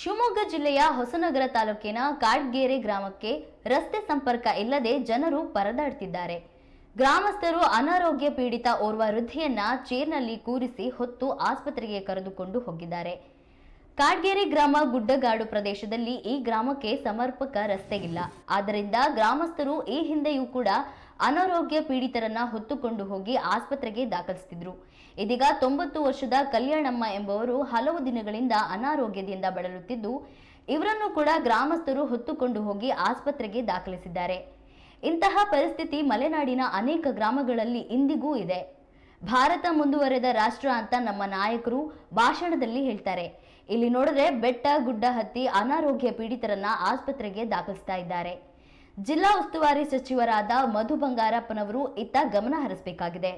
ಶಿವಮೊಗ್ಗ ಜಿಲ್ಲೆಯ ಹೊಸನಗರ ತಾಲೂಕಿನ ಕಾಡ್ಗೇರೆ ಗ್ರಾಮಕ್ಕೆ ರಸ್ತೆ ಸಂಪರ್ಕ ಇಲ್ಲದೆ ಜನರು ಪರದಾಡ್ತಿದ್ದಾರೆ. ಗ್ರಾಮಸ್ಥರು ಅನಾರೋಗ್ಯ ಪೀಡಿತ ಓರ್ವ ವೃದ್ಧೆಯನ್ನ ಚೇರ್ನಲ್ಲಿ ಕೂರಿಸಿ ಹೊತ್ತು ಆಸ್ಪತ್ರೆಗೆ ಕರೆದುಕೊಂಡು ಹೋಗಿದ್ದಾರೆ. ಕಾಡ್ಗೇರಿ ಗ್ರಾಮ ಗುಡ್ಡಗಾಡು ಪ್ರದೇಶದಲ್ಲಿ ಈ ಗ್ರಾಮಕ್ಕೆ ಸಮರ್ಪಕ ರಸ್ತೆಯಿಲ್ಲ ಆದ್ದರಿಂದ ಗ್ರಾಮಸ್ಥರು ಈ ಹಿಂದೆಯೂ ಕೂಡ ಅನಾರೋಗ್ಯ ಪೀಡಿತರನ್ನ ಹೊತ್ತುಕೊಂಡು ಹೋಗಿ ಆಸ್ಪತ್ರೆಗೆ ದಾಖಲಿಸುತ್ತಿದ್ರು ಇದೀಗ ತೊಂಬತ್ತು ವರ್ಷದ ಕಲ್ಯಾಣಮ್ಮ ಎಂಬುವರು ಹಲವು ದಿನಗಳಿಂದ ಅನಾರೋಗ್ಯದಿಂದ ಬಳಲುತ್ತಿದ್ದು, ಇವರನ್ನು ಕೂಡ ಗ್ರಾಮಸ್ಥರು ಹೊತ್ತುಕೊಂಡು ಹೋಗಿ ಆಸ್ಪತ್ರೆಗೆ ದಾಖಲಿಸಿದ್ದಾರೆ. ಇಂತಹ ಪರಿಸ್ಥಿತಿ ಮಲೆನಾಡಿನ ಅನೇಕ ಗ್ರಾಮಗಳಲ್ಲಿ ಇಂದಿಗೂ ಇದೆ. ಭಾರತ ಮುಂದುವರೆದ ರಾಷ್ಟ್ರ ಅಂತ ನಮ್ಮ ನಾಯಕರು ಭಾಷಣದಲ್ಲಿ ಹೇಳ್ತಾರೆ. ಇಲ್ಲಿ ನೋಡಿದ್ರೆ ಬೆಟ್ಟ ಗುಡ್ಡ ಹತ್ತಿ ಅನಾರೋಗ್ಯ ಪೀಡಿತರನ್ನ ಆಸ್ಪತ್ರೆಗೆ ದಾಖಲಿಸ್ತಾ ಇದ್ದಾರೆ. ಜಿಲ್ಲಾ ಉಸ್ತುವಾರಿ ಸಚಿವರಾದ ಮಧು ಬಂಗಾರಪ್ಪನವರು ಇತ್ತ ಗಮನ ಹರಿಸಬೇಕಾಗಿದೆ.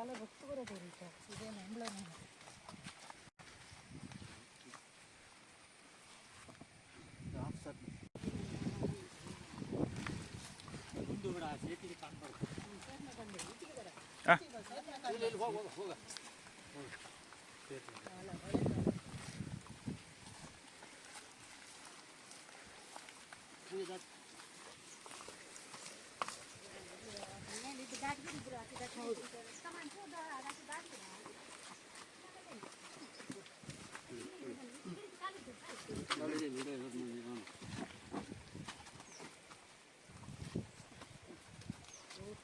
ಕಾಲ ಗೊತ್ತು ಬರೋದು ರೀ ಇದೇನು ಎಂಬ್ಲಮ್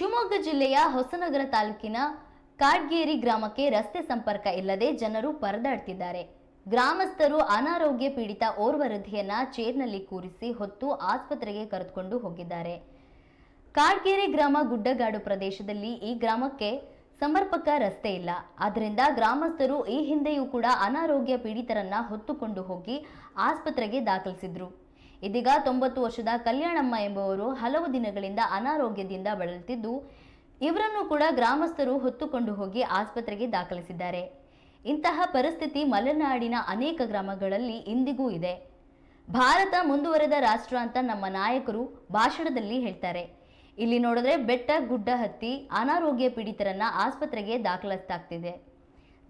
ಶಿವಮೊಗ್ಗ ಜಿಲ್ಲೆಯ ಹೊಸನಗರ ತಾಲೂಕಿನ ಕಾಡ್ಗೇರಿ ಗ್ರಾಮಕ್ಕೆ ರಸ್ತೆ ಸಂಪರ್ಕ ಇಲ್ಲದೆ ಜನರು ಪರದಾಡ್ತಿದ್ದಾರೆ. ಗ್ರಾಮಸ್ಥರು ಅನಾರೋಗ್ಯ ಪೀಡಿತ ಓರ್ವ ವೃದ್ಧೆಯನ್ನ ಚೇರ್ನಲ್ಲಿ ಕೂರಿಸಿ ಹೊತ್ತು ಆಸ್ಪತ್ರೆಗೆ ಕರೆದುಕೊಂಡು ಹೋಗಿದ್ದಾರೆ. ಕಾಡ್ಗೇರಿ ಗ್ರಾಮ ಗುಡ್ಡಗಾಡು ಪ್ರದೇಶದಲ್ಲಿ ಈ ಗ್ರಾಮಕ್ಕೆ ಸಮರ್ಪಕ ರಸ್ತೆ ಇಲ್ಲ. ಆದ್ದರಿಂದ ಗ್ರಾಮಸ್ಥರು ಈ ಹಿಂದೆಯೂ ಕೂಡ ಅನಾರೋಗ್ಯ ಪೀಡಿತರನ್ನ ಹೊತ್ತುಕೊಂಡು ಹೋಗಿ ಆಸ್ಪತ್ರೆಗೆ ದಾಖಲಿಸಿದ್ರು. ಇದೀಗ ತೊಂಬತ್ತು ವರ್ಷದ ಕಲ್ಯಾಣಮ್ಮ ಎಂಬುವರು ಹಲವು ದಿನಗಳಿಂದ ಅನಾರೋಗ್ಯದಿಂದ ಬಳಲುತ್ತಿದ್ದು, ಇವರನ್ನು ಕೂಡ ಗ್ರಾಮಸ್ಥರು ಹೊತ್ತುಕೊಂಡು ಹೋಗಿ ಆಸ್ಪತ್ರೆಗೆ ದಾಖಲಿಸಿದ್ದಾರೆ. ಇಂತಹ ಪರಿಸ್ಥಿತಿ ಮಲೆನಾಡಿನ ಅನೇಕ ಗ್ರಾಮಗಳಲ್ಲಿ ಇಂದಿಗೂ ಇದೆ. ಭಾರತ ಮುಂದುವರೆದ ರಾಷ್ಟ್ರ ಅಂತ ನಮ್ಮ ನಾಯಕರು ಭಾಷಣದಲ್ಲಿ ಹೇಳ್ತಾರೆ. ಇಲ್ಲಿ ನೋಡಿದ್ರೆ ಬೆಟ್ಟ, ಗುಡ್ಡ ಹತ್ತಿ, ಅನಾರೋಗ್ಯ ಪೀಡಿತರನ್ನ ಆಸ್ಪತ್ರೆಗೆ ದಾಖಲಿಸ್ತಾಗ್ತಿದೆ.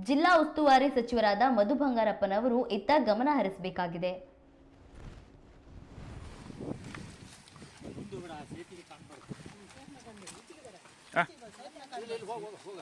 ಜಿಲ್ಲಾ ಉಸ್ತುವಾರಿ ಸಚಿವರಾದ ಮಧು ಬಂಗಾರಪ್ಪನವರು ಇತ್ತ ಗಮನ ಹರಿಸಬೇಕಾಗಿದೆ. ಹೋಗ ಹೋಗ